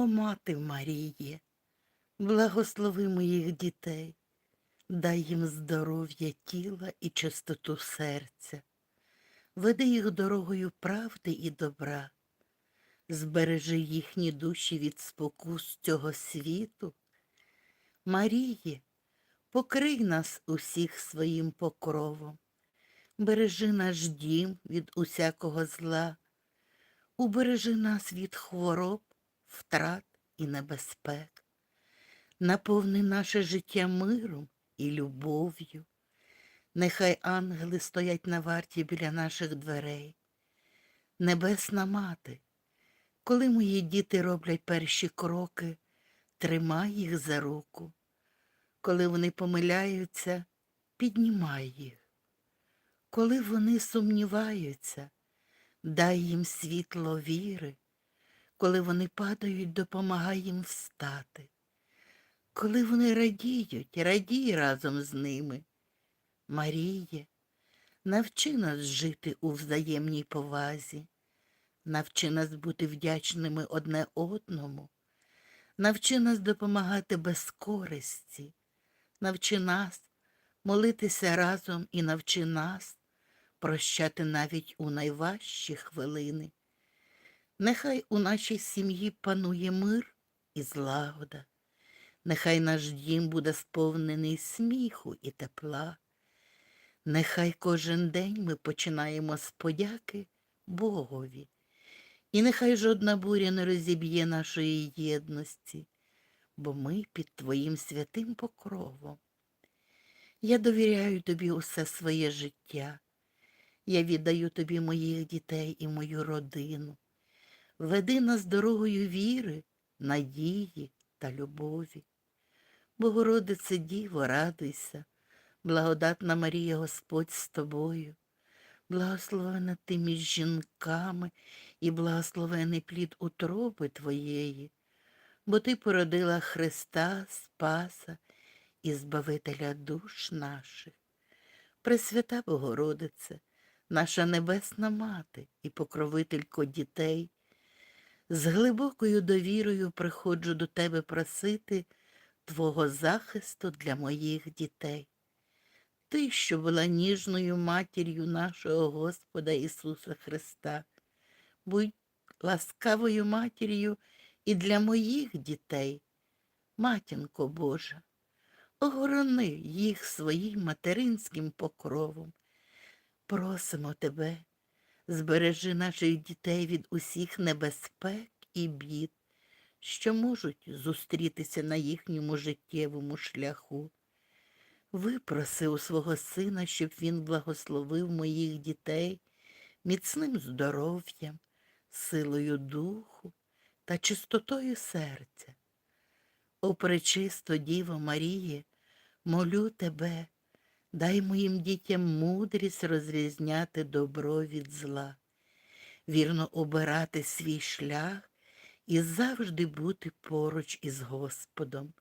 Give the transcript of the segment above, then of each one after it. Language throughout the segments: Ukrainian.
О, мати Маріє, благослови моїх дітей, дай їм здоров'я тіла і чистоту серця, веди їх дорогою правди і добра, збережи їхні душі від спокус цього світу. Маріє, покрий нас усіх своїм покровом, бережи наш дім від усякого зла, убережи нас від хвороб, втрат і небезпек, наповни наше життя миром і любов'ю. Нехай ангели стоять на варті біля наших дверей. Небесна мати, коли мої діти роблять перші кроки, тримай їх за руку. Коли вони помиляються, піднімай їх. Коли вони сумніваються, дай їм світло віри. Коли вони падають, допомагай їм встати. Коли вони радіють, радій разом з ними. Маріє, навчи нас жити у взаємній повазі, навчи нас бути вдячними одне одному, навчи нас допомагати без користі, навчи нас молитися разом і навчи нас прощати навіть у найважчі хвилини. Нехай у нашій сім'ї панує мир і злагода, нехай наш дім буде сповнений сміху і тепла. Нехай кожен день ми починаємо з подяки Богові, і нехай жодна буря не розіб'є нашої єдності, бо ми під Твоїм святим покровом. Я довіряю тобі усе своє життя. Я віддаю тобі моїх дітей і мою родину. Веди нас дорогою віри, надії та любові. Богородице Діво, радуйся, благодатна Марія Господь з тобою, благословена ти між жінками і благословений плід утроби Твоєї, бо Ти породила Христа, Спаса і Збавителя душ наших. Пресвята Богородице, наша небесна мати і покровителько дітей, з глибокою довірою приходжу до тебе просити Твого захисту для моїх дітей. Ти, що була ніжною матір'ю нашого Господа Ісуса Христа, будь ласкавою матір'ю і для моїх дітей, матінко Божа, огорони їх своїм материнським покровом. Просимо тебе, збережи наших дітей від усіх небезпек і бід, що можуть зустрітися на їхньому життєвому шляху. Випроси у свого сина, щоб він благословив моїх дітей міцним здоров'ям, силою духу та чистотою серця. О пречисто Діво Маріє, молю тебе, дай моїм дітям мудрість розрізняти добро від зла, вірно обирати свій шлях і завжди бути поруч із Господом.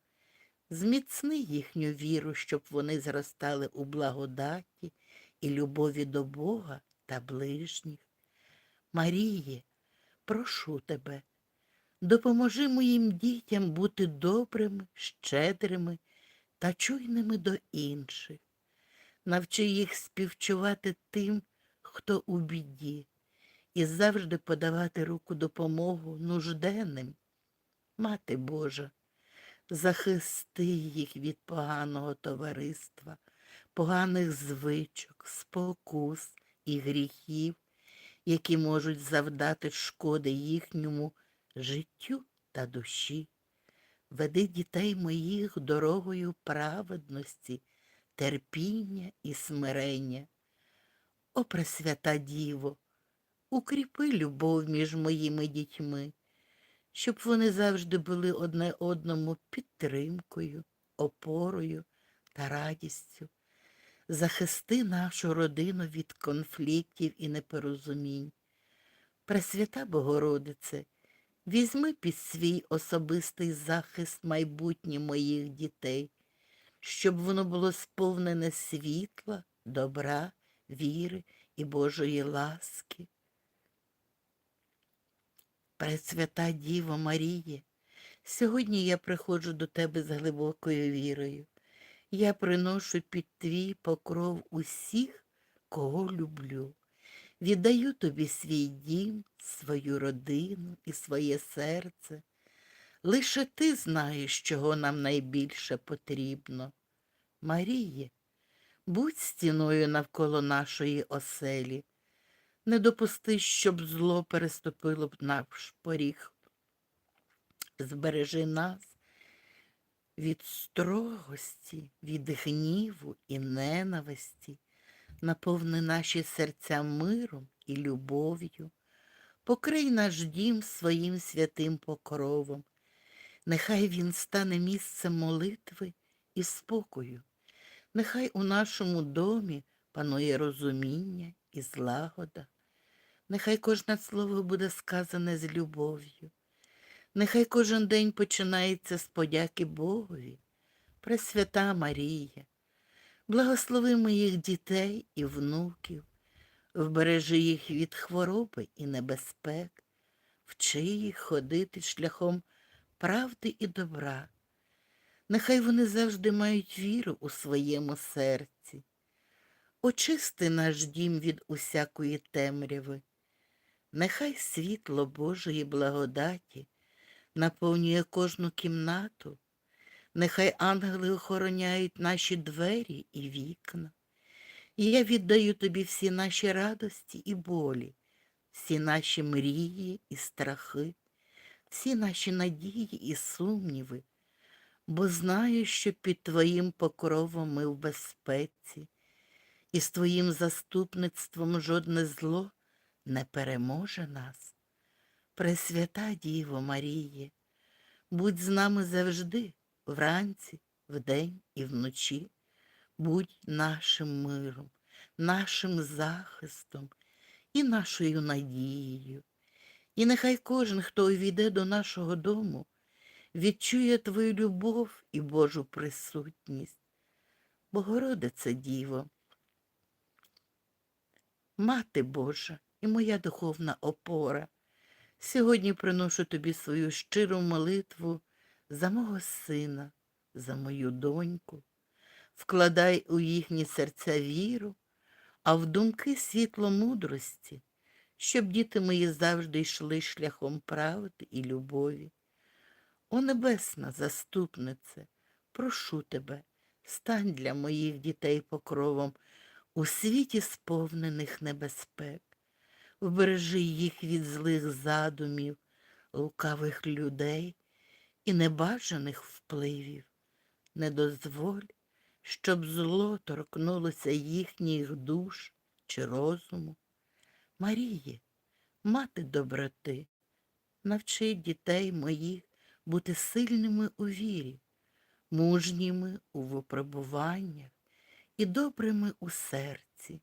Зміцни їхню віру, щоб вони зростали у благодаті і любові до Бога та ближніх. Маріє, прошу тебе, допоможи моїм дітям бути добрими, щедрими та чуйними до інших. Навчи їх співчувати тим, хто у біді, і завжди подавати руку допомогу нужденним. Мати Божа, захисти їх від поганого товариства, поганих звичок, спокус і гріхів, які можуть завдати шкоди їхньому життю та душі. Веди дітей моїх дорогою праведності, терпіння і смирення. О, Пресвята Діво, укріпи любов між моїми дітьми, щоб вони завжди були одне одному підтримкою, опорою та радістю. Захисти нашу родину від конфліктів і непорозумінь. Пресвята Богородице, візьми під свій особистий захист майбутнє моїх дітей, щоб воно було сповнене світла, добра, віри і Божої ласки. Пресвята Діво Маріє, Сьогодні я приходжу до тебе з глибокою вірою. Я приношу під твій покров усіх, кого люблю. Віддаю тобі свій дім, свою родину і своє серце. Лише ти знаєш, чого нам найбільше потрібно. Маріє, будь стіною навколо нашої оселі. Не допусти, щоб зло переступило б наш поріг. Збережи нас від строгості, від гніву і ненависті, наповни наші серця миром і любов'ю, покрий наш дім своїм святим покровом. Нехай він стане місцем молитви і спокою. Нехай у нашому домі панує розуміння і злагода. Нехай кожне слово буде сказане з любов'ю. Нехай кожен день починається з подяки Богові. Пресвята Марія, благослови моїх дітей і внуків, вбережи їх від хвороби і небезпек, вчи їх ходити шляхом правди і добра. Нехай вони завжди мають віру у своєму серці. Очисти наш дім від усякої темряви. Нехай світло Божої благодаті наповнює кожну кімнату, нехай ангели охороняють наші двері і вікна. І я віддаю тобі всі наші радості і болі, всі наші мрії і страхи, всі наші надії і сумніви, бо знаю, що під Твоїм покровом ми в безпеці, і з Твоїм заступництвом жодне зло не переможе нас. Пресвята Діво Маріє, будь з нами завжди, вранці, вдень і вночі, будь нашим миром, нашим захистом і нашою надією. І нехай кожен, хто увійде до нашого дому, відчує Твою любов і Божу присутність. Богородице Діво, Мати Божа і моя духовна опора. Сьогодні приношу тобі свою щиру молитву за мого сина, за мою доньку. Вкладай у їхні серця віру, а в думки світло мудрості, щоб діти мої завжди йшли шляхом правди і любові. О небесна заступнице, прошу тебе, стань для моїх дітей покровом у світі сповнених небезпек вбережи їх від злих задумів, лукавих людей і небажаних впливів. Не дозволь, щоб зло торкнулося їхніх душ чи розуму. Маріє, мати доброти, навчи дітей моїх бути сильними у вірі, мужніми у випробуваннях і добрими у серці.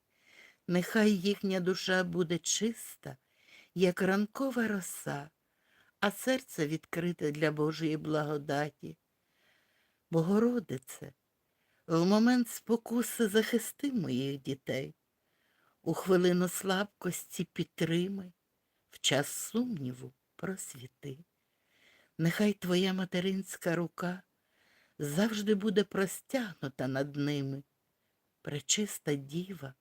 Нехай їхня душа буде чиста, як ранкова роса, а серце відкрите для Божої благодаті. Богородице, в момент спокуси захисти моїх дітей, у хвилину слабкості підтримай, в час сумніву просвіти. Нехай твоя материнська рука завжди буде простягнута над ними, пречиста діва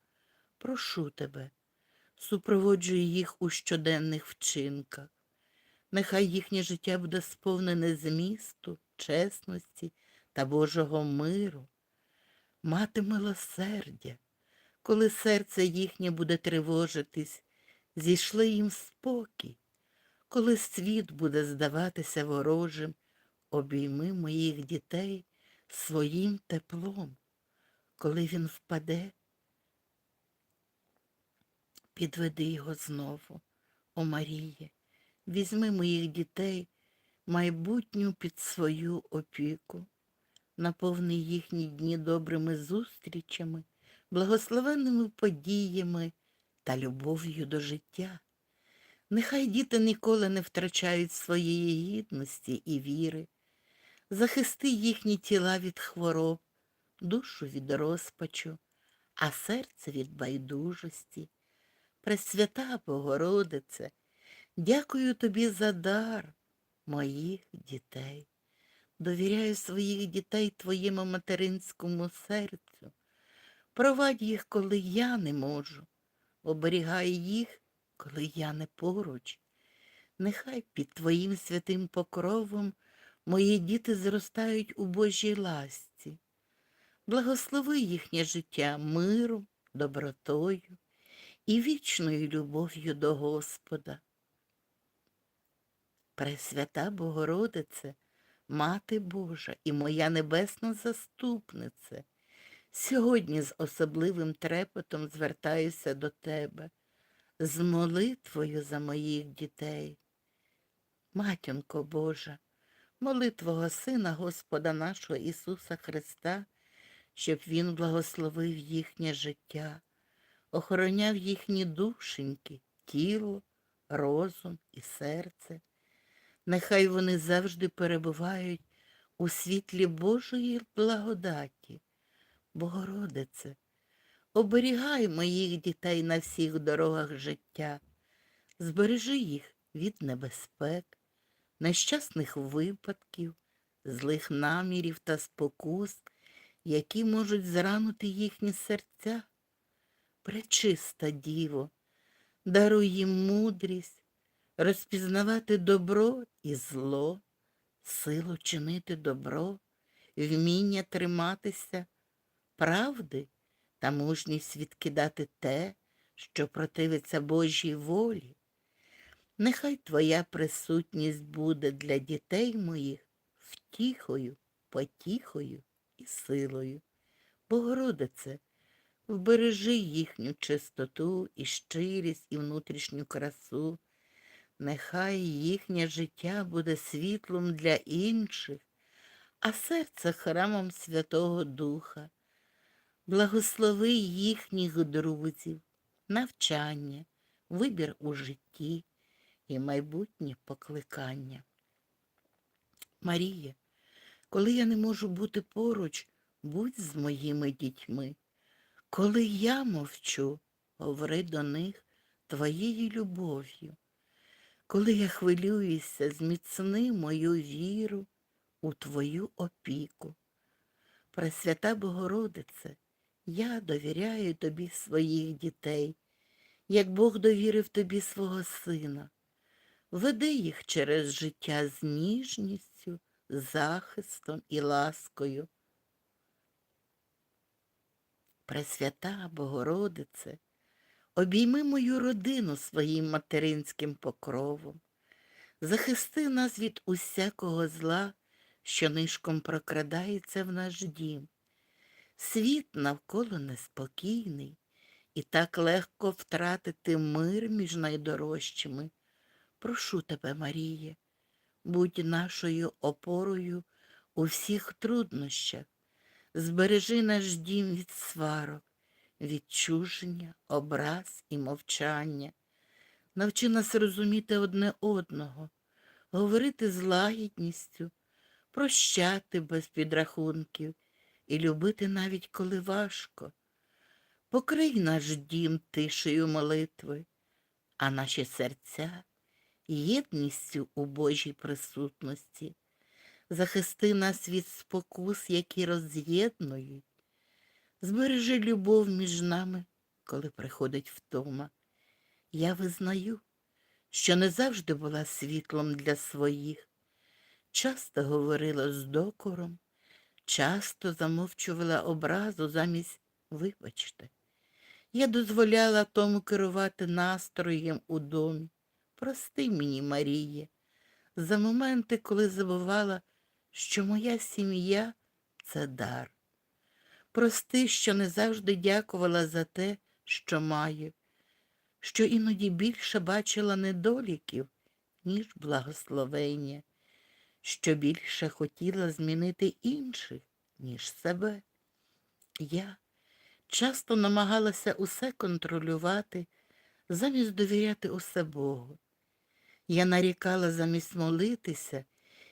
прошу тебе, супроводжуй їх у щоденних вчинках. Нехай їхнє життя буде сповнене змісту, чесності та Божого миру. Мати милосердя, коли серце їхнє буде тривожитись, зійшли їм спокій, коли світ буде здаватися ворожим, обійми моїх дітей своїм теплом, коли він впаде, Підведи його знову, о Маріє, візьми моїх дітей, майбутню під свою опіку, наповни їхні дні добрими зустрічами, благословенними подіями та любов'ю до життя. Нехай діти ніколи не втрачають своєї гідності і віри, захисти їхні тіла від хвороб, душу від розпачу, а серце від байдужості. Пресвята Богородице, дякую тобі за дар, моїх дітей. Довіряю своїх дітей твоєму материнському серцю. Провадь їх, коли я не можу. Оберігай їх, коли я не поруч. Нехай під Твоїм святим покровом мої діти зростають у Божій ласці. Благослови їхнє життя миром, добротою і вічною любов'ю до Господа. Пресвята Богородице, Мати Божа і моя небесна заступнице, сьогодні з особливим трепетом звертаюся до Тебе, з молитвою за моїх дітей. Матінко Божа, моли Твого Сина Господа нашого Ісуса Христа, щоб Він благословив їхнє життя, охороняв їхні душеньки, тіло, розум і серце. Нехай вони завжди перебувають у світлі Божої благодаті. Богородице, оберігай моїх дітей на всіх дорогах життя, збережи їх від небезпек, нещасних випадків, злих намірів та спокус, які можуть зранити їхні серця. Пречиста Діво, даруй їм мудрість, розпізнавати добро і зло, силу чинити добро, вміння триматися правди та мужність відкидати те, що противиться Божій волі. Нехай Твоя присутність буде для дітей моїх втіхою, потіхою і силою. Богородице, вбережи їхню чистоту і щирість і внутрішню красу. Нехай їхнє життя буде світлом для інших, а серце храмом Святого Духа. Благослови їхніх друзів, навчання, вибір у житті і майбутнє покликання. Марія, коли я не можу бути поруч, будь з моїми дітьми. Коли я мовчу, говори до них твоєю любов'ю. Коли я хвилююся, зміцни мою віру у Твою опіку. Пресвята Богородице, я довіряю тобі своїх дітей, як Бог довірив тобі свого сина. Веди їх через життя з ніжністю, захистом і ласкою. Пресвята Богородице, обійми мою родину своїм материнським покровом, захисти нас від усякого зла, що нишком прокрадається в наш дім. Світ навколо неспокійний, і так легко втратити мир між найдорожчими. Прошу тебе, Маріє, будь нашою опорою у всіх труднощах, збережи наш дім від сварок, відчуження, образ і мовчання. Навчи нас розуміти одне одного, говорити з лагідністю, прощати без підрахунків і любити навіть коли важко. Покрий наш дім тишею молитви, а наші серця єдністю у Божій присутності. Захисти нас від спокус, які роз'єднують. Збережи любов між нами, коли приходить втома. Я визнаю, що не завжди була світлом для своїх. Часто говорила з докором, часто замовчувала образу замість вибачте. Я дозволяла тому керувати настроєм у домі. Прости мені, Маріє, за моменти, коли забувала, що моя сім'я це дар. Прости, що не завжди дякувала за те, що маю, що іноді більше бачила недоліків, ніж благословення, що більше хотіла змінити інших, ніж себе. Я часто намагалася усе контролювати, замість довіряти усе Богу. Я нарікала замість молитися,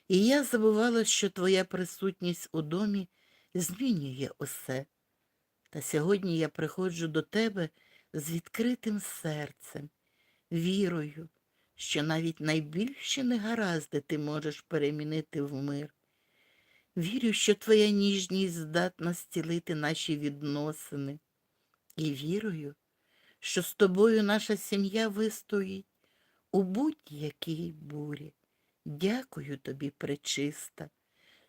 і я забувала, що твоя присутність у домі змінює усе. Та сьогодні я приходжу до тебе з відкритим серцем, вірою, що навіть найбільші негаразди ти можеш перемінити в мир. Вірю, що твоя ніжність здатна зцілити наші відносини. І вірую, що з тобою наша сім'я вистоїть у будь-якій бурі. Дякую тобі, пречиста,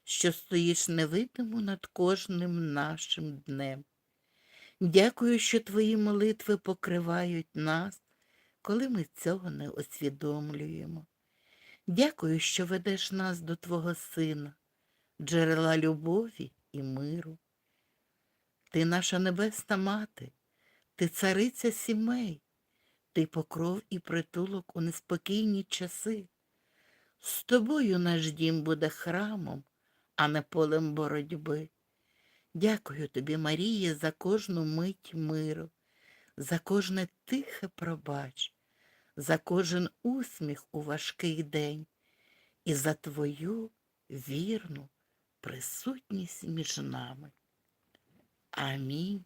що стоїш невидимо над кожним нашим днем. Дякую, що твої молитви покривають нас, коли ми цього не усвідомлюємо. Дякую, що ведеш нас до Твого Сина, джерела любові і миру. Ти наша небесна мати, ти цариця сімей, ти покров і притулок у неспокійні часи. З тобою наш дім буде храмом, а не полем боротьби. Дякую тобі, Марія, за кожну мить миру, за кожне тихе пробач, за кожен усміх у важкий день і за твою вірну присутність між нами. Амінь.